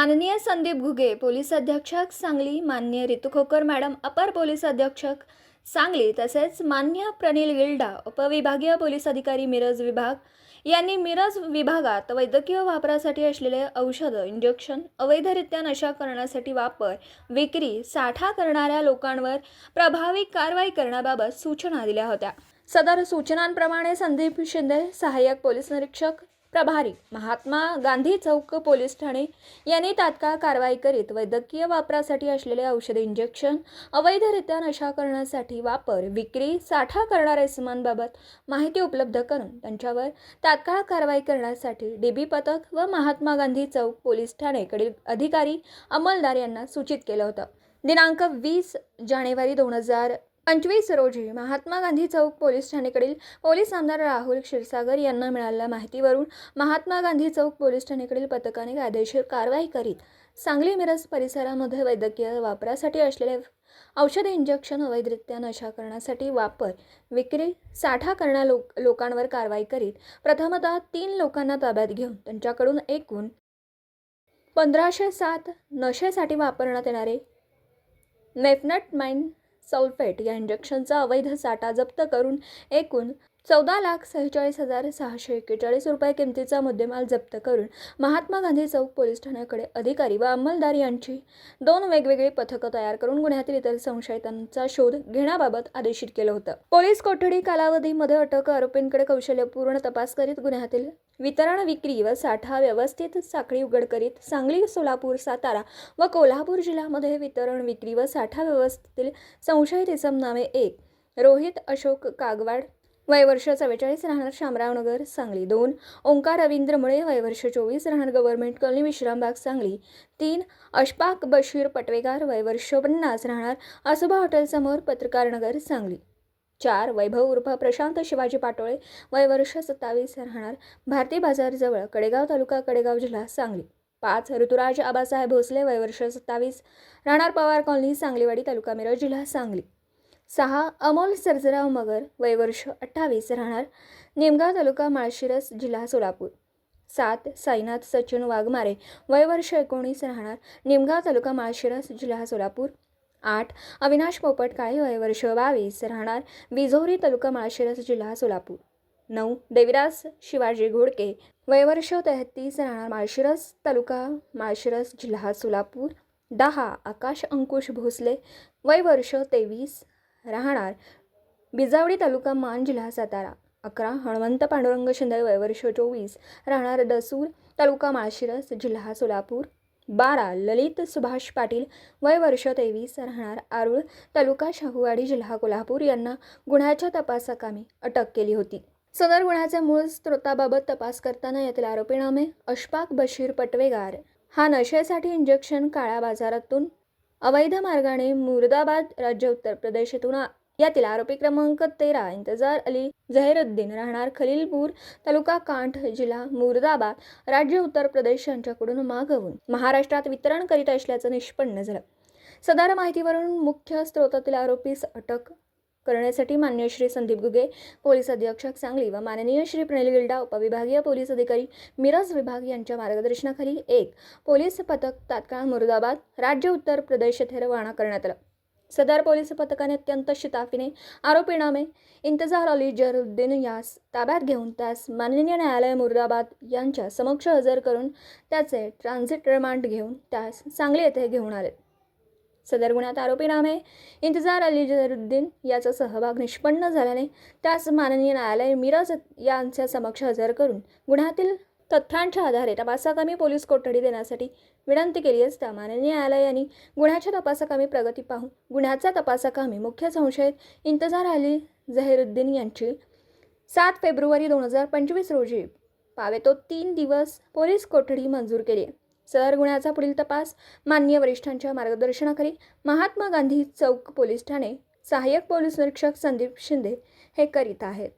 माननीय संदीप घुगे पोलीस अधीक्षक सांगली मान्य रितू खोकर मॅडम अपर पोलीस अधीक्षक सांगली तसेच मान्य प्रनिल गिल्डा उपविभागीय पोलीस अधिकारी मिरज विभाग. यांनी मिरज विभागात वैद्यकीय वापरासाठी असलेले औषधं इंजेक्शन अवैधरित्या नशा करण्यासाठी वापर विक्री साठा करणाऱ्या लोकांवर प्रभावी कारवाई करण्याबाबत सूचना दिल्या होत्या. सदर सूचनांप्रमाणे संदीप शिंदे सहाय्यक पोलीस निरीक्षक प्रभारी महात्मा गांधी चौक पोलीस ठाणे यांनी तात्काळ कारवाई करीत वैद्यकीय वापरासाठी असलेले औषध इंजेक्शन अवैधरित्या नशा करण्यासाठी वापर विक्री साठा करणाऱ्या इसमांबाबत माहिती उपलब्ध करून त्यांच्यावर तात्काळ कारवाई करण्यासाठी डीबी पथक व महात्मा गांधी चौक पोलीस ठाणेकडील अधिकारी अंमलदार यांना सूचित केलं होतं. दिनांक वीस जानेवारी दोन हजार पंचवीस रोजी महात्मा गांधी चौक पोलीस ठाणेकडील पोलीस आमदार राहुल क्षीरसागर यांना मिळालेल्या माहितीवरून महात्मा गांधी चौक पोलीस ठाणेकडील पथकाने कायदेशीर कारवाई करीत सांगली मिरज परिसरामध्ये वैद्यकीय वापरासाठी असलेले औषध इंजेक्शन अवैधरित्या नशा करण्यासाठी वापर विक्री साठा करण्या लोक लोकांवर कारवाई करीत प्रथमतः तीन लोकांना ताब्यात घेऊन त्यांच्याकडून एकूण पंधराशे सात नशेसाठी वापरण्यात येणारे नेफनट माइन सल्फेट या इंजेक्शनचा अवैध साठा जप्त करून एकूण चौदा लाख सेहेचाळीस हजार सहाशे एक्केचाळीस रुपये किमतीचा मुद्देमाल जप्त करून महात्मा गांधी चौक पोलीस ठाण्याकडे अधिकारी व अंमलदार यांची दोन वेगवेगळी पथकं तयार करून गुन्ह्यातील इतर संशयितांचा शोध घेण्याबाबत आदेशित केलं होतं. पोलीस कोठडी कालावधीमध्ये अटक आरोपींकडे कौशल्यपूर्ण तपास करीत गुन्ह्यातील वितरण विक्री व साठा व्यवस्थित साखळी उघड करीत सांगली सोलापूर सातारा व कोल्हापूर जिल्ह्यामध्ये वितरण विक्री व साठा व्यवस्थेतील संशयित इसम नावे एक रोहित अशोक कागवाड वयवर्ष चव्वेचाळीस राहणार शामरावनगर सांगली दोन. ओंकार रवींद्र मुळे वयवर्ष चोवीस राहणार गव्हर्नमेंट कॉलनी विश्रामबाग सांगली तीन. अशफाक बशीर पटवेगार वयवर्ष पन्नास राहणार आसोबा हॉटेलसमोर पत्रकारनगर सांगली चार. वैभव उर्फ प्रशांत शिवाजी पाटोळे वयवर्ष सत्तावीस राहणार भारती बाजारजवळ कडेगाव तालुका कडेगाव जिल्हा सांगली पाच. ऋतुराज आबासाहेब भोसले वयवर्ष सत्तावीस राहणार पवार कॉलनी सांगलीवाडी तालुका मिरज जिल्हा सांगली सहा अमोल सर्जराव मगर वयवर्ष अठ्ठावीस राहणार. निमगाव तालुका माळशिरस जिल्हा सोलापूर. सात साईनाथ सचिन वाघमारे वयवर्ष एकोणीस राहणार. निमगाव तालुका माळशिरस जिल्हा सोलापूर. आठ अविनाश पोपट काळे वयवर्ष बावीस राहणार. बिझोरी तालुका माळशिरस जिल्हा सोलापूर. नऊ देविराज शिवाजी घोडके वयवर्ष तेहतीस राहणार. माळशिरस तालुका माळशिरस जिल्हा सोलापूर. दहा आकाश अंकुश भोसले वयवर्ष तेवीस राहणार. बिजावडी तालुका मान जिल्हा सातारा. अकरा हणवंत पांडुरंग शिंदे वयवर्ष चोवीस राहणार दसूर तालुका माळशिरस जिल्हा सोलापूर. बारा ललित सुभाष पाटील वय वर्ष तेवीस राहणार आरुळ तालुका शाहूवाडी जिल्हा कोल्हापूर. यांना गुन्ह्याच्या तपासाकामी अटक केली होती. सदर गुन्ह्याच्या मूळ स्रोताबाबत तपास करताना यातील आरोपीनामे अशफाक बशीर पटवेगार. हा नशेसाठी इंजेक्शन काळ्या बाजारातून अवैध मार्गाने मुर्दाबाद राज्य उत्तर प्रदेश येथून यातील आरोपी क्रमांक तेरा इंतजार अली झहिरुद्दीन राहणार खलीलपूर तालुका कांठ जिल्हा मुर्दाबाद राज्य उत्तर प्रदेश यांच्याकडून मागवून महाराष्ट्रात वितरण करीत असल्याचं निष्पन्न झालं. सदर माहितीवरून मुख्य स्रोतातील आरोपीस अटक करण्यासाठी मान्य श्री संदीप गुगे पोलीस अधीक्षक सांगली व माननीय श्री प्रणिल गिल्डा उपविभागीय पोलीस अधिकारी मिरज विभाग यांच्या मार्गदर्शनाखाली एक पोलीस पथक तात्काळ मुरदाबाद राज्य उत्तर प्रदेश येथे रवाना करण्यात आलं. सदर पोलीस पथकाने अत्यंत शिताफीने आरोपीनामे इंतजार अली जरुद्दीन यास ताब्यात घेऊन त्यास माननीय न्यायालय मुर्दाबाद यांच्या समक्ष हजर करून त्याचे ट्रान्झिट रिमांड घेऊन त्यास सांगली येथे घेऊन आले. सदर गुन्ह्यात आहे इंतजार अली जरुद्दीन याचा सहभाग निष्पन्न झाल्याने त्यास माननीय न्यायालय मिरज यांच्या समक्ष हजर करून गुन्ह्यातील तथ्यांच्या आधारे तपासाकामी पोलीस कोठडी देण्यासाठी विनंती केली असता माननीय न्यायालयाने गुन्ह्याच्या तपासाकामी प्रगती पाहून गुन्ह्याचा तपासाकामी मुख्य संशयित इंतजार अली झहिरुद्दीन यांची सात फेब्रुवारी दोन हजार पंचवीस रोजी पावेतो तीन दिवस पोलीस कोठडी मंजूर केली आहे. सदर गुन्ह्याचा पुढील तपास मान्य वरिष्ठांच्या मार्गदर्शनाखाली महात्मा गांधी चौक पोलीस ठाणे. सहाय्यक पोलीस निरीक्षक संदीप शिंदे हे करीत आहेत.